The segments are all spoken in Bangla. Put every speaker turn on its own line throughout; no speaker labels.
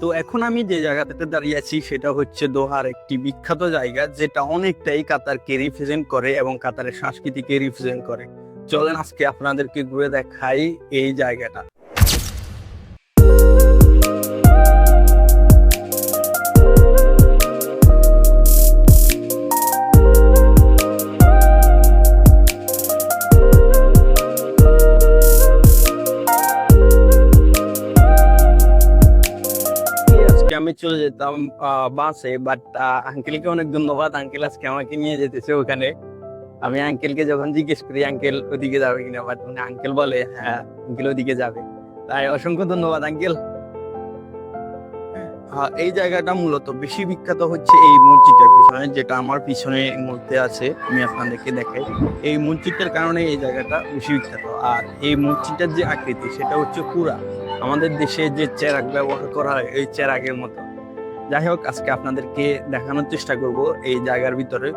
তো এখন আমি যে জায়গাটাতে দাঁড়িয়ে আছি সেটা হচ্ছে দোহার একটি বিখ্যাত জায়গা, যেটা অনেকটাই কাতারকে রিপ্রেজেন্ট করে এবং কাতারের সংস্কৃতিকে রিপ্রেজেন্ট করে। চলেন আজকে আপনাদেরকে ঘুরে দেখাই এই জায়গাটা। যেতাম বাসে বাট আঙ্কেলকে অনেক ধন্যবাদ। আঙ্কেল আজকে আমাকে নিয়ে যেতেছে ওখানে। আমি আঙ্কেলকে যখন জিজ্ঞেস করি আঙ্কেল ওদিকে যাবে কিনা? বাট মানে আঙ্কেল বলে হ্যাঁ আঙ্কেল ওদিকে যাবে। তাই অসংখ্য ধন্যবাদ আঙ্কেল এই জায়গাটা মূলত বেশি বিখ্যাত হচ্ছে এই মসজিদটার পিছনে, যেটা আমার পিছনে মধ্যে আছে। আমি আপনাদেরকে দেখাই। এই মসজিদটার কারণে এই জায়গাটা বেশি বিখ্যাত। আর এই মসজিদটার যে আকৃতি, সেটা হচ্ছে পুরা। আমাদের দেশে যে চেরাক ব্যবহার করা হয়, এই চেরাকের মতো। যাই হোক আজকে আপনাদেরকে দেখানোর চেষ্টা করব এই জায়গার ভিতরে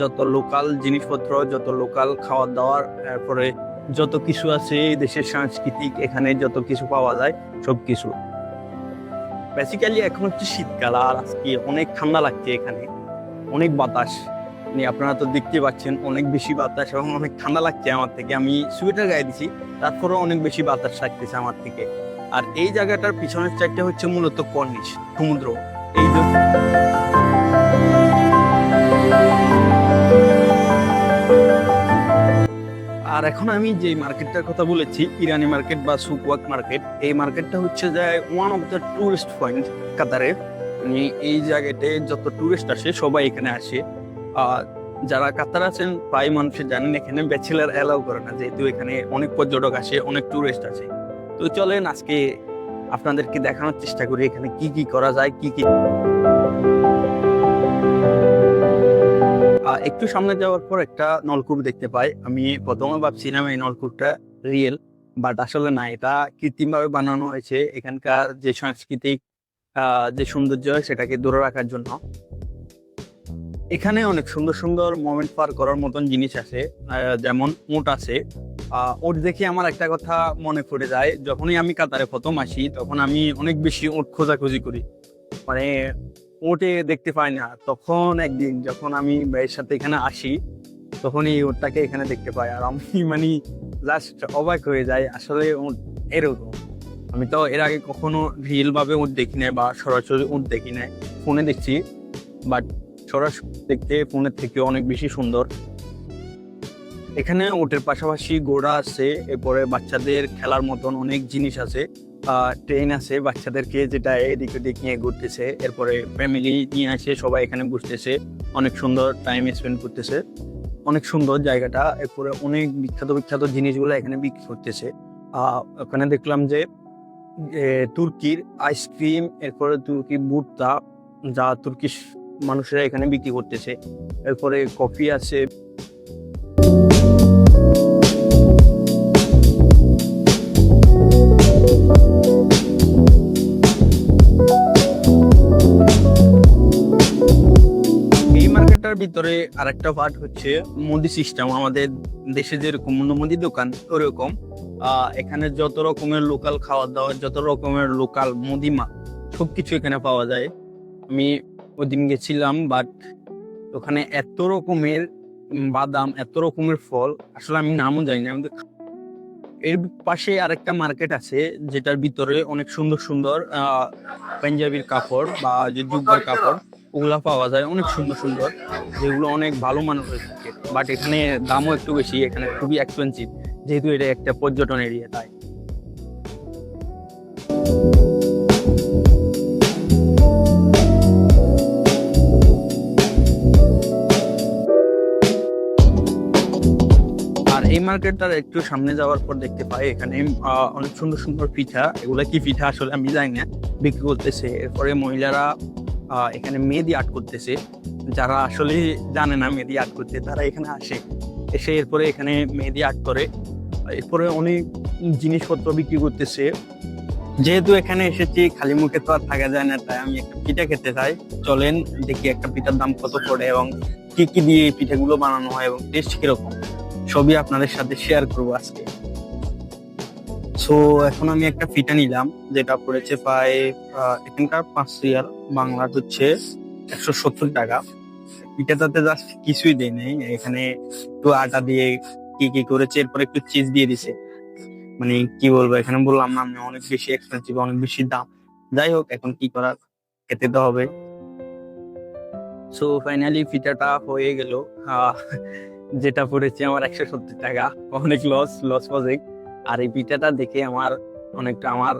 যত লোকাল জিনিসপত্র, যত লোকাল খাওয়ার দাওয়ার তারপরে যত কিছু আছে এই দেশের সাংস্কৃতিক, এখানে যত কিছু পাওয়া যায় সব কিছু বেসিক্যালি এখন হচ্ছে শীতকাল আর আজকে অনেক ঠান্ডা লাগছে এখানে, অনেক বাতাস। মানে আপনারা তো দেখতে পাচ্ছেন, অনেক বেশি বাতাস এবং অনেক ঠান্ডা লাগছে আমার থেকে। আমি সোয়েটার গায়ে দিছি, তারপরেও অনেক বেশি বাতাস লাগতেছে আমার থেকে। আর এই জায়গাটার পিছনের চারটা হচ্ছে মূলত কর্নিশ, সমুদ্র। এই আর এখন আমি যে মার্কেটটার কথা বলেছি, ইরানি মার্কেট বা সুকওয়াক মার্কেট, এই মার্কেটটা হচ্ছে যে one of the tourist point কাতারে। মানে এই জায়গাতে যত টুরিস্ট আসে, সবাই এখানে আসে। আর যারা কাতার আছেন, প্রায় মানুষের জানেন, এখানে ব্যাচেলার অ্যালাউ করে না, যেহেতু এখানে অনেক পর্যটক আসে, অনেক টুরিস্ট আছে তো চলেন আজকে আপনাদেরকে দেখানোর চেষ্টা করি এখানে কি কি করা যায়, কি কি একটু সামনে যাওয়ার পর একটা নলকূপ দেখতে পাই। আমি প্রথমে ভাবছিলাম এই নলকূপটা রিয়েল বাট আসলে না, এটা কৃত্রিম ভাবে বানানো হয়েছে। এখানকার যে সাংস্কৃতিক যে সৌন্দর্য সেটাকে ধরে রাখার জন্য। এখানে অনেক সুন্দর সুন্দর মোমেন্ট পার করার মতন জিনিস আছে যেমন উট আছে। উট দেখে আমার একটা কথা মনে পড়ে যায়। যখনই আমি কাতারে প্রথম আসি, তখন আমি অনেক বেশি উট খোঁজাখুঁজি করি। মানে উটে দেখতে পাই না। তখন একদিন যখন আমি ভাইয়ের সাথে এখানে আসি, তখন এই উটটাকে এখানে দেখতে পাই। আর আমি মানে লাস্ট অবাক হয়ে যাই, আসলে উট এরকম। আমি তো এর আগে কখনো রিয়েল ভাবে উট দেখি নাই বা সরাসরি উট দেখি নাই। ফোনে দেখছি বাট সরাসরি দেখতে ফোনের থেকে অনেক বেশি সুন্দর। এখানে ওটের পাশাপাশি ঘোড়া আছে, এরপরে বাচ্চাদের খেলার মতন অনেক জিনিস আছে। ট্রেন আছে বাচ্চাদেরকে যেটা এদিক ওদিক নিয়ে ঘুরতেছে, এরপরে ফ্যামিলি নিয়ে আসে সবাই এখানে বসতেছে অনেক সুন্দর টাইম স্পেন্ড করতেছে। অনেক সুন্দর জায়গাটা, এরপরে অনেক বিখ্যাত বিখ্যাত জিনিসগুলো এখানে বিক্রি করতেছে। ওখানে দেখলাম যে তুর্কির আইসক্রিম এরপরে তুর্কি ভুট্টা, যা তুর্কিশ মানুষেরা এখানে বিক্রি করতেছে। এরপরে কফি আছে। ভিতরে আরেকটা পার্ট হচ্ছে মুদি সিস্টেম আমাদের দেশে যেরকম মুদি দোকান, ওরকম। এখানে যত রকমের লোকাল খাওয়া দাওয়া, যত রকমের লোকাল মুদিমা সবকিছু এখানে পাওয়া যায়। আমি ওদিন গেছিলাম বাট ওখানে এত রকমের বাদাম, এত রকমের ফল, আসলে আমি নামও জানি না আমি তো খা- এর পাশে আরেকটা মার্কেট আছে, যেটার ভিতরে অনেক সুন্দর সুন্দর পাঞ্জাবির কাপড় বা যে জুব্বার কাপড়। ওগুলা পাওয়া যায়, অনেক সুন্দর সুন্দর। যেগুলো অনেক ভালো মানের হয়ে থাকে। বাট এখানে দামও একটু বেশি, এখানে খুবই এক্সপেন্সিভ যেহেতু এটা একটা পর্যটন এরিয়া তাই। আর এই মার্কেটটার একটু সামনে যাওয়ার পর দেখতে পাই, এখানে অনেক সুন্দর সুন্দর পিঠা। এগুলা কি পিঠা আসলে আমি জানি না। বিক্রি করতেছে। এরপরে মহিলারা এখানে মেহেদি আর্ট করতেছে। যারা আসলে জানে না মেহেদি আর্ট করতে, তারা এখানে আসে। এসে এরপরে এখানে মেহেদি আর্ট করে। এরপরে অনেক জিনিসপত্র বিক্রি করতেছে। যেহেতু এখানে এসেছি, খালি মুখে তো আর থাকা যায় না, তাই আমি একটা পিঠা খেতে চাই। চলেন দেখি একটা পিঠার দাম কত পড়ে এবং কি কি দিয়ে এই পিঠাগুলো বানানো হয় এবং টেস্ট কীরকম। সবই আপনাদের সাথে শেয়ার করব আজকে। সো এখন আমি একটা ফিটা নিলাম, যেটা পড়েছে প্রায় এখানকার পাঁচ রিয়াল বাংলা হচ্ছে একশো সত্তর টাকা। ফিটাটাতে জাস্ট কিছুই দেয় নেই, এখানে একটু আটা দিয়ে কি কি করেছে, এরপর একটু চিজ দিয়ে দিছে। মানে কি বলব, এখানে বললাম না, আমি অনেক বেশি এক্সপেন্সিভ অনেক বেশি দাম। যাই হোক, এখন কি করার খেতে তো হবে। সো ফাইনালি ফিটাটা হয়ে গেল। যেটা পড়েছে আমার একশো সত্তর টাকা, অনেক লস লস প্রজেক্ট আর এই পিঠাটা দেখে আমার অনেকটা আমার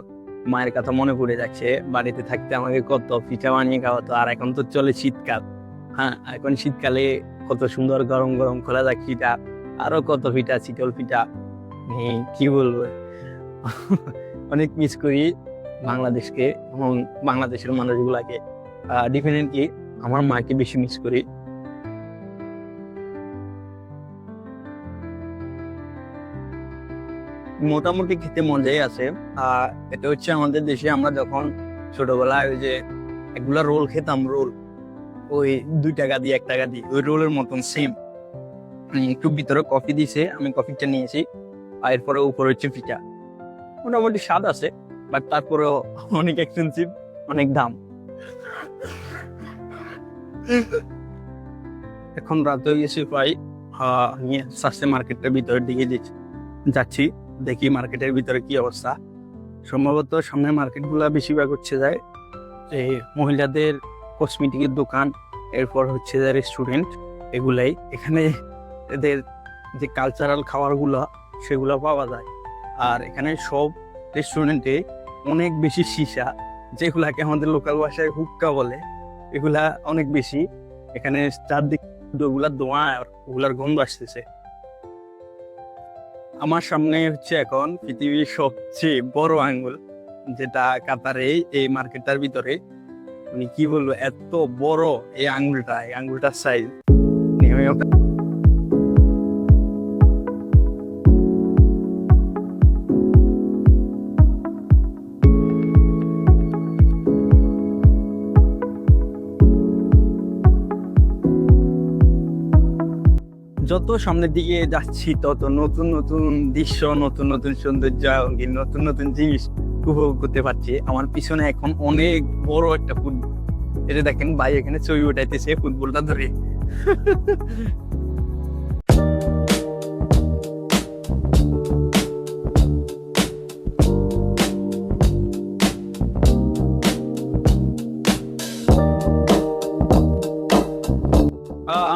মায়ের কথা মনে পড়ে যাচ্ছে। বাড়িতে থাকতে আমাকে কত পিঠা বানিয়ে খাওয়াতো, আর এখন তো চলে শীতকাল। হ্যাঁ এখন শীতকালে কত সুন্দর গরম গরম খোলা যাক পিঠা, আরও কত পিঠা শীতল পিঠা। কি বলব? অনেক মিস করি বাংলাদেশকে এবং বাংলাদেশের মানুষগুলাকে। ডেফিনেটলি আমার মাকে বেশি মিস করি। মোটামুটি খেতে মজাই আছে। আর এটা হচ্ছে আমাদের দেশে আমরা যখন ছোটবেলায় ওই যে এগুলা রোল খেতাম, রোল। ওই দুই টাকা দিয়ে, এক টাকা দিয়ে, ওই রোলের মতন সেম একটু ভিতরে কফি দিছে, আমি কফিটা নিয়েছি। আর এরপরে উপরে হচ্ছে পিঠা। মোটামুটি স্বাদ আছে বাট তারপরেও অনেক এক্সপেন্সিভ অনেক দাম। এখন রাত হয়ে গেছে প্রায় আমি সাস্তে মার্কেটের ভিতরের দিকে যাচ্ছি। দেখি মার্কেটের ভিতরে কি অবস্থা। সম্ভবত সামনে মার্কেটগুলা বেশিরভাগ হচ্ছে যায় যে মহিলাদের কসমেটিকের দোকান, এরপর হচ্ছে যে রেস্টুরেন্ট এগুলাই। এখানে এদের যে কালচারাল খাবারগুলো, সেগুলো পাওয়া যায়। আর এখানে সব রেস্টুরেন্টে অনেক বেশি সীসা, যেগুলাকে আমাদের লোকাল ভাষায় হুক্কা বলে। এগুলা অনেক বেশি। এখানে চারদিক দোয়া আর ওগুলার গন্ধ আসতেছে। আমার সামনে হচ্ছে এখন পৃথিবীর সবচেয়ে বড় আঙ্গুল, যেটা কাতারে, এই মার্কেটটার ভিতরে। মানে কি বলব, এত বড় এই আঙ্গুলটা, এই আঙ্গুলটার সাইজ যত সামনের দিকে যাচ্ছি, তত নতুন নতুন দৃশ্য, নতুন নতুন সৌন্দর্য, এমনকি নতুন নতুন জিনিস উপভোগ করতে পারছি। আমার পিছনে এখন অনেক বড় একটা ফুটবল। এটা দেখেন ভাই এখানে ছবি উঠাইতেছে ফুটবলটা ধরে।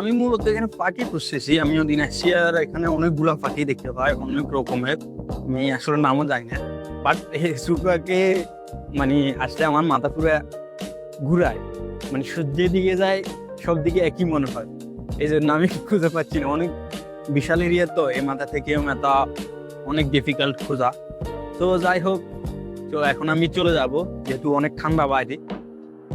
আমি মূলত এখানে পাখি খুঁজতেছি। আমি আর এখানে অনেকগুলা পাখি দেখতে পাই, অনেক রকমের। আমি আসলে নামও জানি না। বাট সুপাকে মানে আসলে আমার মাথা পুরো ঘুরায়। মানে সূর্যের দিকে যায়, সব দিকে একই মনে হয়। এই জন্য আমি খুঁজে পাচ্ছি না। অনেক বিশাল এরিয়া তো, এই মাথা থেকে মাথা অনেক ডিফিকাল্ট খোঁজা। তো যাই হোক, তো এখন আমি চলে যাব, যেহেতু অনেক ঠান্ডা বাইরে।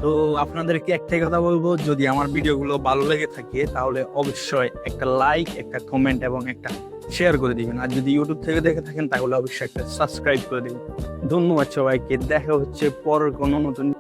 তো আপনাদেরকে একটাই কথা বলব, যদি আমার ভিডিওগুলো ভালো লেগে থাকে, তাহলে অবশ্যই একটা লাইক একটা কমেন্ট এবং একটা শেয়ার করে দিবেন। আর যদি ইউটিউব থেকে দেখে থাকেন, তাহলে অবশ্যই একটা সাবস্ক্রাইব করে দিবেন। ধন্যবাদ সবাইকে। দেখা হচ্ছে পরের কোনো নতুন